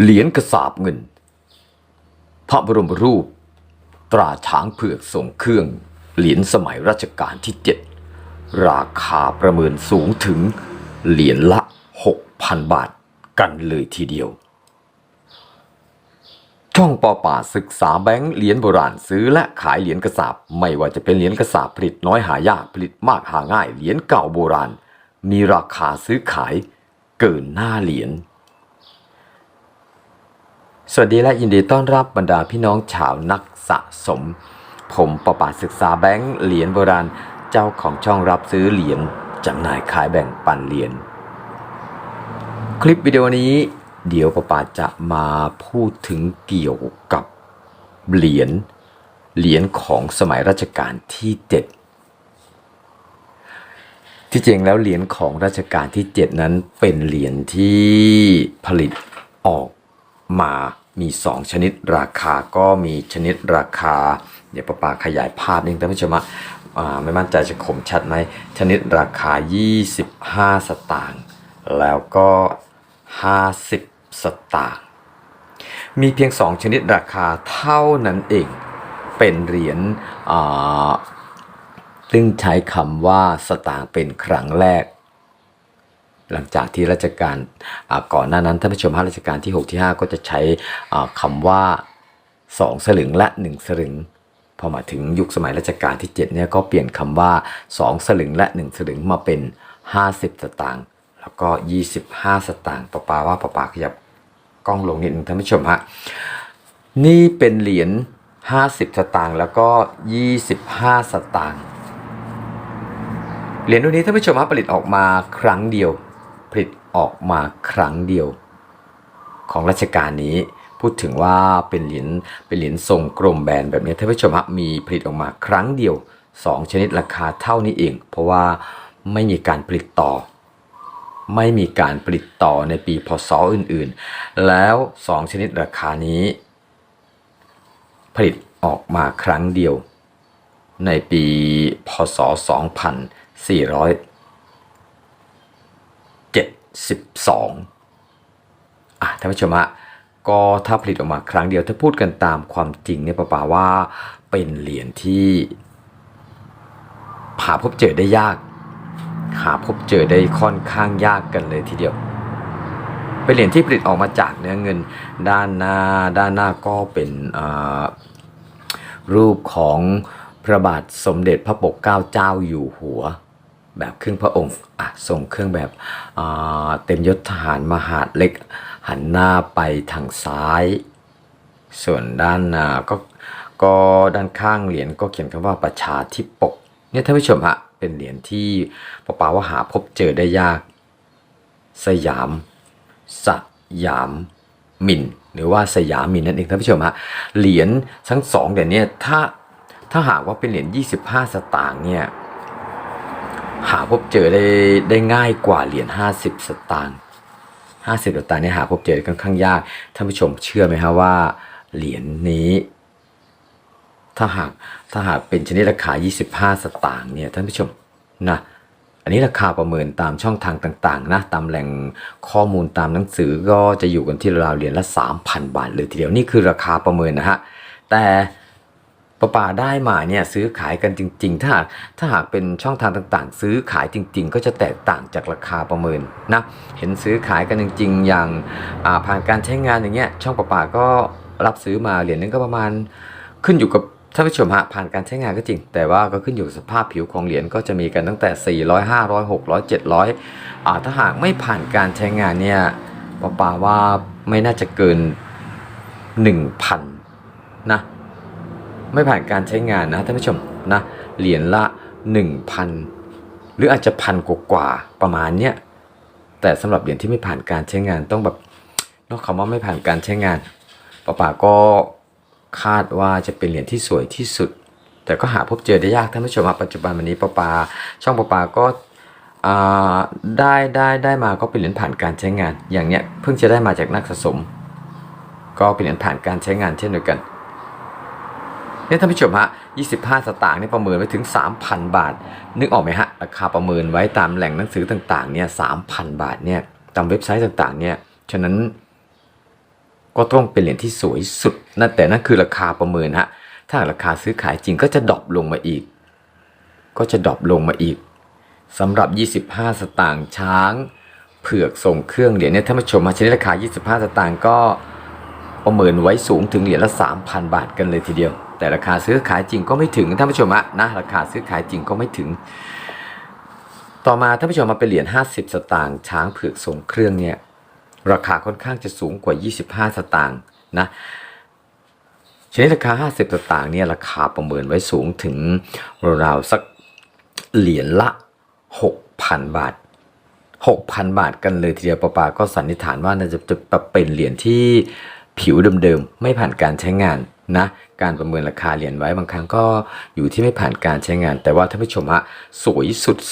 เหรียญกระสาบเงิน พระบรมรูป ตราช้างเผือกทรงเครื่อง เหรียญสมัยรัชกาลที่เจ็ดราคาประเมินสูงถึงเหรียญละ 6,000 บาทกันเลยทีเดียว ช่องปอป่าศึกษาแบงค์เหรียญโบราณซื้อและขายเหรียญกระสาบไม่ว่าจะเป็นเหรียญกระสาบผลิตน้อยหายากผลิตมากหาง่ายเหรียญเก่าโบราณ มีราคาซื้อขายเกินหน้าเหรียญ สวัสดีและยินดีต้อนรับบรรดาพี่น้องชาวนักสะสม ผมประปาศึกษาแบงค์เหรียญโบราณเจ้าของช่องรับซื้อเหรียญจำหน่ายขายแบ่งปันเหรียญคลิปวิดีโอนี้ เดี๋ยวประปาจะมาพูดถึงเกี่ยวกับเหรียญเหรียญของสมัยรัชกาลที่ 7 ที่จริงแล้วเหรียญของรัชกาลที่ 7 นั้นเป็นเหรียญที่ผลิตออกมา มี 2 ชนิดราคาก็มีชนิดราคา เดี๋ยวประปาขยายภาพนิดนึงท่านผู้ชมอ่าไม่มั่นใจจะคมชัดไหมชนิดราคา 25 สตางค์แล้วก็ 50 สตางค์มีเพียง 2 ชนิดราคาเท่านั้นเองเป็นเหรียญอ่าซึ่งใช้คำว่าสตางค์เป็นครั้งแรก หลังจากที่รัชกาลอ่าก่อนหน้านั้นท่านผู้ชมฮะรัชกาลที่ 6 ที่ 5 ก็จะใช้อ่าคำว่า 2 สลึงและ 1 สลึง พอมาถึงยุคสมัยรัชกาลที่7เนี่ยก็เปลี่ยนคำว่า 2 สลึงและ 1 สลึงมาเป็น 50 สตางค์แล้วก็ 25 สตางค์ปะปาว่าปะปาขยับกล้องลงนิดนึงท่านผู้ชมฮะนี่เป็นเหรียญ50 สตางค์แล้วก็ 25 สตางค์เหรียญรุ่นนี้ท่านผู้ชมครับผลิตออกมาครั้งเดียว ออกมาครั้งเดียว ของรัชกาลนี้พูดถึงว่าเป็นเหรียญเป็นเหรียญทรงกลมแบนแบบนี้ท่านผู้ชมมีผลิตออกมาครั้งเดียว 2 ชนิดราคาเท่านี้เอง เพราะว่าไม่มีการผลิตต่อ ไม่มีการผลิตต่อในปีพศอื่นๆ แล้ว 2 ชนิดราคานี้ ผลิตออกมาครั้งเดียว ในปีพศ 2472อะท่านผู้ชมฮะก็ถ้าผลิตออกมาครั้งเดียวถ้าพูดกันตามความจริงเนี่ยป้าป่าว่าเป็นเหรียญที่หาพบเจอได้ยาก หาพบเจอได้ค่อนข้างยากกันเลยทีเดียว เป็นเหรียญที่ผลิตออกมาจากเนื้อเงินด้านหน้าด้านหน้าก็เป็นรูปของพระบาทสมเด็จพระปกเกล้าเจ้าอยู่หัว แบบครึ่งพระองค์อะทรงเครื่องแบบเต็มยศทหารมหาดเล็ก หันหน้าไปทางซ้าย ส่วนด้านหน้าก็ก็ด้านข้างเหรียญก็เขียนคำว่าประชาธิปกเนี่ยท่านผู้ชมฮะเป็นเหรียญที่ปะปาว่าหาพบเจอได้ยาก สยาม สยามมินหรือว่าสยามมินนั่นเองท่านผู้ชมฮะเหรียญทั้งสองเหรียญเนี่ยถ้าถ้าหากว่าเป็นเหรียญ25 สตางค์เนี่ย หาพบเจอได้ได้ง่ายกว่าเหรียญ50 สตางค์50 สตางค์เนี่ยหาพบเจอค่อนข้างยากท่านผู้ชมเชื่อไหมฮะว่าเหรียญนี้ ถ้าหากถ้าหากเป็นชนิดราคา 25 สตางค์เนี่ยท่านผู้ชมนะอันนี้ราคาประเมินตามช่องทางต่างๆนะตามแหล่งข้อมูลตามหนังสือก็จะอยู่กันที่ราวเหรียญละ 3,000 บาทเลยทีเดียวนี่คือราคาประเมินนะฮะแต่ ประปาได้มาเนี่ยซื้อขายกันจริง ๆ ถ้าหากถ้าหากเป็นช่องทางต่างๆ ซื้อขายจริง ๆ ก็จะแตกต่างจากราคาประเมินนะเห็นซื้อขายกันจริง ๆ อย่างาผ่านการใช้งานอย่างเงี้ยช่องประปาก็รับซื้อมาเหรียญนึงก็ประมาณขึ้นอยู่กับท่านผู้ชมฮะผ่านการใช้งานก็จริง แต่ว่าก็ขึ้นอยู่สภาพผิวของเหรียญก็จะมีกันตั้งแต่ 400 500 600 700อ่าถ้าหากไม่ผ่านการใช้งานเนี่ยปาปาว่าไม่น่าจะเกิน 1,000น ไม่ผ่านการใช้งานนะท่านผู้ชมนะเหรียญละ 1,000 หรืออาจจะพันกว่าๆประมาณเนี้ยแต่สำหรับเหรียญที่ไม่ผ่านการใช้งานต้องแบบนอกคำว่าไม่ผ่านการใช้งานป้าปาก็คาดว่าจะเป็นเหรียญที่สวยที่สุด แต่ก็หาพบเจอได้ยากท่านผู้ชมครับปัจจุบันวันนี้ป้าปาช่องป้าปาก็ได้ได้ได้มาก็เป็นเหรียญผ่านการใช้งาน อย่างเนี้ยเพิ่งจะได้มาจากนักสะสม ก็เป็นเหรียญผ่านการใช้งานเช่นเดียวกัน นี่ท่านผู้ชมฮะ 25 สตางค์นี่ประเมินไว้ถึง 3,000 บาท นึกออกไหมฮะ ราคาประเมินไว้ตามแหล่งหนังสือต่างๆ เนี่ย 3,000 บาท เนี่ย ตามเว็บไซต์ต่างๆ เนี่ย ฉะนั้น ก็ต้องเป็นเหรียญที่สวยสุด นั่นแต่นั่นคือราคาประเมินฮะ ถ้าราคาซื้อขายจริงก็จะดรอปลงมาอีก ก็จะดรอปลงมาอีกสำหรับ 25 สตางค์ช้าง เผือกส่งเครื่องเหรียญเนี่ยท่านผู้ชมมาชนิดราคา 25 สตางค์ก็ประเมินไว้สูงถึงเหรียญละ 3,000 บาทกันเลยทีเดียว แต่ราคาซื้อขายจริงก็ไม่ถึงท่านผู้ชมอะนะราคาซื้อขายจริงก็ไม่ถึง ต่อมาท่านผู้ชมมาเป็นเหรียญ50 สตางค์ช้างเผือกส่งเครื่องเนี่ยราคาค่อนข้างจะสูงกว่า 25 สตางค์นะชนิดราคา 50 สตางค์เนี่ยราคาประเมินไว้สูงถึงราวๆสักเหรียญละ 6,000 บาท 6,000 บาทกันเลยทีเดียวปาปาก็สันนิษฐานว่าน่าจะจะเป็นเหรียญที่ผิวเดิมๆ ไม่ผ่านการใช้งานนะ การประเมินราคาเหรียญไว้บางครั้งก็อยู่ที่ไม่ผ่านการใช้งาน แต่ว่าท่านผู้ชมฮะสวย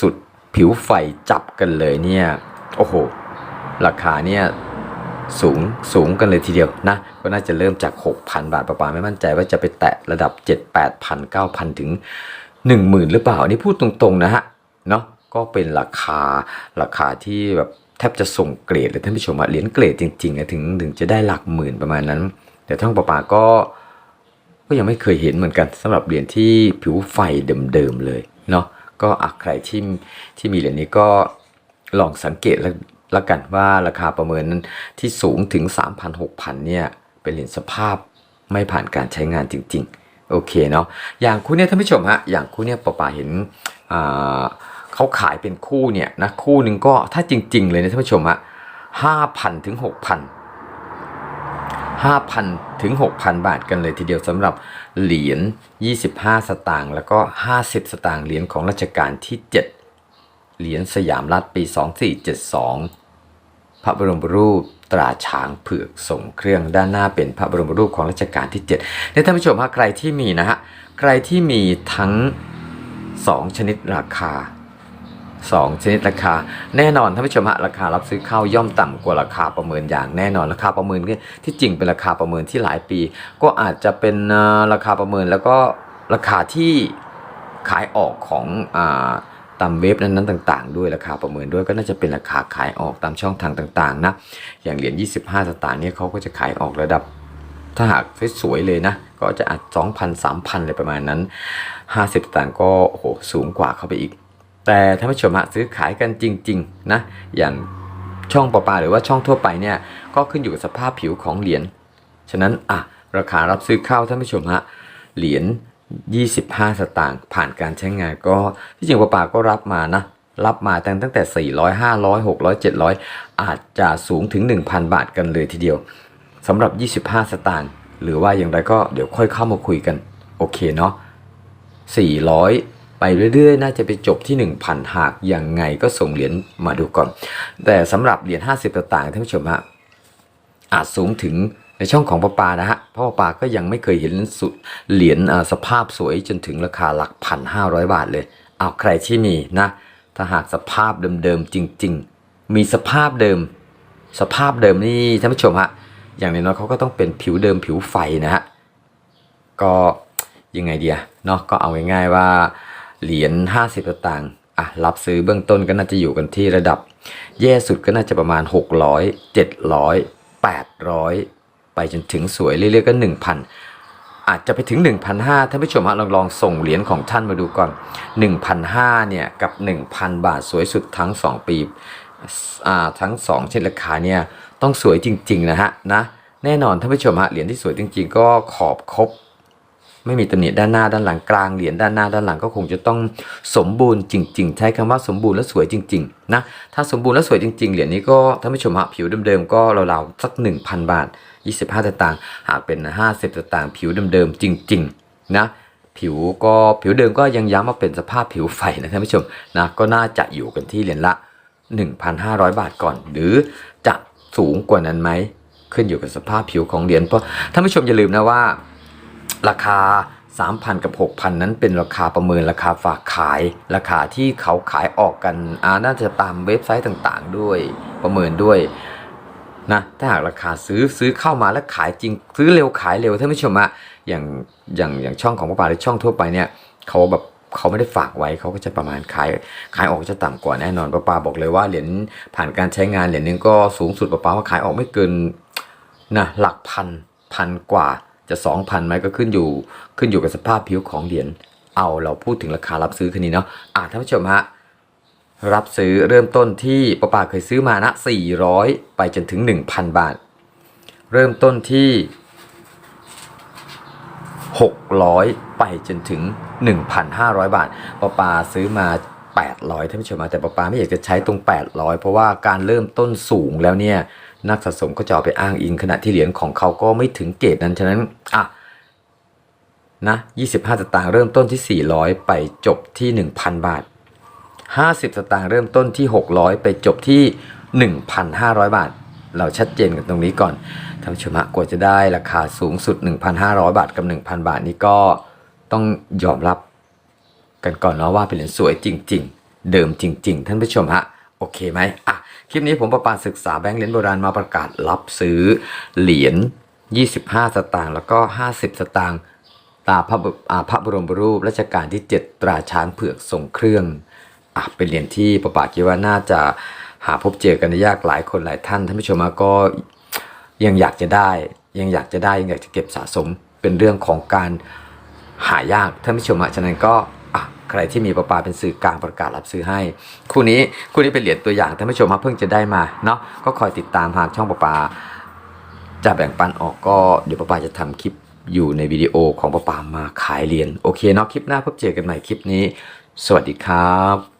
สุดๆ ผิวไฟจับกันเลยเนี่ยโอ้โห ราคาเนี่ยสูงสูงกันเลยทีเดียวนะ ก็น่าจะเริ่มจาก 6,000 บาทประมาณไม่มั่นใจว่าจะไปแตะระดับ 7 8 0 0 9,000 ถึง 10,000 หรือเปล่า อันนี่พูดตรงๆนะฮะเนาะก็เป็นราคาราคาที่แบบแทบจะส่งเกรดเลยท่านผู้ชมเหรียญเกรดจริงๆอะถึงถึงจะได้หลักหมื่นประมาณนั้น แต่ท่องประปาก็ ก็ยังไม่เคยเห็นเหมือนกันสำหรับเหรียญที่ผิวไฟเดิมๆเลยเนาะก็อใครที่ที่มีเหรียญนี้ก็ลองสังเกตแล้วละกันว่าราคาประเมินนั้นที่สูงถึง 3,000 6,000เนี่ยเป็นเหรียญสภาพไม่ผ่านการใช้งานจริง ๆ โอเคเนาะอย่างคู่เนี่ยท่านผู้ชมฮะอย่างคู่เนี่ยปอปาเห็นอ่าเขาขายเป็นคู่เนี่ยนะคู่หนึ่งก็ถ้าจริง ๆ เลยนะท่านผู้ชมฮะ5,000ถึง6,000 5,000 ถึง 6,000 บาทกันเลยทีเดียวสำหรับเหรียญ 25 สตางค์แล้วก็ 50 สตางค์เหรียญของรัชกาลที่ 7 เหรียญสยามรัฐปี 2472 พระบรมรูปตราช้างเผือกส่งเครื่องด้านหน้าเป็นพระบรมรูปของรัชกาลที่7เนี่ยท่านผู้ชมฮะใครที่มีนะฮะ ใครที่มีทั้ง 2 ชนิดราคา 2 ชนิดราคา แน่นอนท่านผู้ชมฮะราคารับซื้อข้าวย่อมต่ำกว่าราคาประเมินอย่างแน่นอนราคาประเมินนี่ที่จริงเป็นราคาประเมินที่หลายปี ก็อาจจะเป็นราคาประเมินแล้วก็ราคาที่ขายออกของอ่าตามเว็บนั้นๆต่างๆ ด้วยราคาประเมินด้วยก็น่าจะเป็นราคาขายออกตามช่องทางต่างๆนะอย่างเหรียญ25 สตางค์เนี่ยเขาก็จะขายออกระดับ ถ้าหากสวยๆเลยนะ ก็จะอัด 2,000 3,000อะไรประมาณนั้น 50 สตางค์ก็โอ้โหสูงกว่าเข้าไปอีก แต่ถ้านผู้ชมฮะซื้อขายกันจริงๆนะอย่างช่องปลาปลาหรือว่าช่องทั่วไปเนี่ยก็ขึ้นอยู่กับสภาพผิวของเหรียญฉะนั้นอะราคารับซื้อเข้าท่านผู้ชมฮะเหรียญ25 สตางค์ผ่านการใช้งานก็ที่จริงปลาปลาก็รับมานะรับมาตั้งตั้งแต่ 400 500 600 700 อาจจะสูงถึง 1,000 บาทกันเลยทีเดียวสำหรับ 25 สตางค์หรือว่าอย่างไรก็เดี๋ยวค่อยเข้ามาคุยกัน โอเคเนาะ400 ไปเรื่อยๆ น่าจะไปจบที่ 1,000 หากยังไงก็ส่งเหรียญมาดูก่อน แต่สำหรับเหรียญ50สตางค์ท่านผู้ชมฮะอาจสูงถึงในช่องของปาปานะฮะเพราะปาปาก็ยังไม่เคยเห็นสุดเหรียญสภาพสวยจนถึงราคาหลักพันห้าร้อยบาทเลยเอาใครที่มีนะถ้าหากสภาพเดิมๆจริง ๆ มีสภาพเดิม สภาพเดิมนี่ท่านผู้ชมฮะอย่างน้อยเขาก็ต้องเป็นผิวเดิมผิวไฟนะฮะก็ยังไงเดียเนาะก็เอาง่ายๆว่า เหรียญ50สตางค์อะรับซื้อเบื้องต้นก็น่าจะอยู่กันที่ระดับ แย่สุดก็น่าจะประมาณ 600 700 800 ไปจนถึงสวยเรื่อยๆก็ 1,000 อาจจะไปถึง 1,500ท่านผู้ชมฮะลองลองส่งเหรียญของท่านมาดูก่อน 1,500เนี่ยกับ 1,000 บาทสวยสุดทั้ง 2 ปีอ่าทั้ง 2 เช่นราคาเนี่ยต้องสวยจริง ๆ นะฮะนะแน่นอนท่านผู้ชมฮะเหรียญที่สวยจริง ๆ ก็ขอบครบ ไม่มีตำหนิด้านหน้าด้านหลังกลางเหรียญด้านหน้าด้านหลังก็คงจะต้องสมบูรณ์จริง ๆ ใช้คำว่าสมบูรณ์และสวยจริงๆนะถ้าสมบูรณ์และสวยจริง ๆ เหรียญนี้ก็ท่านผู้ชมฮะผิวเดิมๆก็ราวๆสัก 1,000 บาท 25 สตางค์หากเป็น 50 สตางค์ผิวเดิมๆจริงๆนะผิวก็ผิวเดิมก็ยังย้ำว่าเป็นสภาพผิวไฟนะท่านผู้ชมนะก็น่าจะอยู่กันที่เหรียญละ 1,500 บาทก่อน หรือจะสูงกว่านั้นไหมขึ้นอยู่กับสภาพผิวของเหรียญเพราะท่านผู้ชมอย่าลืมนะว่า ราคา 3,000 กับ 6,000 นั้นเป็นราคาประเมินราคาฝากขาย ราคาที่เขาขายออกกันอาน่าจะตามเว็บไซต์ต่างๆ ด้วยประเมินด้วยนะถ้าหากราคาซื้อซื้อเข้ามาแล้วขายจริง ซื้อเร็วขายเร็วท่านผู้ชมอะอย่างอย่างอย่างช่องของป้าป่าหรือช่องทั่วไปเนี่ยเขาแบบเขาไม่ได้ฝากไว้เขาก็จะประมาณขายขายออกจะต่ำกว่าแน่นอนป้าป่าบอกเลยว่าเหรียญผ่านการใช้งานเหรียญนึงก็สูงสุดป้าป่าว่าขายออกไม่เกินนะหลักพันพันกว่า จะสองพันไหมก็ขึ้นอยู่ขึ้นอยู่กับสภาพผิวของเหรียญเอาเราพูดถึงราคารับซื้อคันนี้เนาะอะท่านผู้ชมฮะรับซื้อเริ่มต้นที่ป้าปาเคยซื้อมานะ 400 ไปจนถึง 1,000 บาท เริ่มต้นที่ 600 ไปจนถึง 1,500 บาทป้าปาซื้อมา 800ท่านผู้ชมฮะแต่ป้าปาไม่อยากจะใช้ตรง 800 เพราะว่าการเริ่มต้นสูงแล้วเนี่ย นักสะสมก็จะเอาไปอ้างอิงขณะที่เหรียญของเขาก็ไม่ถึงเกรดนั้น ฉะนั้นอะนะ25 สตางค์เริ่มต้นที่ 400 ไปจบที่ 1,000 บาท 50 สตางค์เริ่มต้นที่ 600 ไปจบที่ 1,500 บาท เราชัดเจนกันตรงนี้ก่อนท่านผู้ชมฮะกว่าจะได้ราคาสูงสุด 1,500 บาทกับ 1,000 บาทนี้ก็ต้องยอมรับกันก่อนเนาะว่าเป็นเหรียญสวยจริง ๆ เดิมจริง ๆ ท่านผู้ชมฮะ โอเคไหมอะคลิปนี้ผมประปาศึกษาแบงค์เหรียญโบราณมาประกาศรับซื้อเหรียญ 25 สตางค์แล้วก็ 50 สตางค์ตาพระพระบรมรูปรัชกาลที่ 7 ตราช้างเผือกทรงเครื่องอะเป็นเหรียญที่ประปาคิดว่าน่าจะหาพบเจอกันได้ยากหลายคนหลายท่านท่านผู้ชมก็ยังอยากจะได้ ยังอยากจะได้ยังอยากจะเก็บสะสมเป็นเรื่องของการหายากท่านผู้ชมฉะนั้นก็ รที่มีประปาเป็นสื่อกลางประกาศรับซื้อให้ คู่นี้คู่นี้เป็นเหรียญตัวอย่างท่านผู้ชมฮะเพิ่งจะได้มาเนาะก็คอยติดตามหากช่องประปา จะแบ่งปันออกก็เดี๋ยวประปาจะทำคลิปอยู่ในวิดีโอของประปามาขายเหรียญโอเคเนาะคลิปหน้าพบเจอกันใหม่คลิปนี้ สวัสดีครับ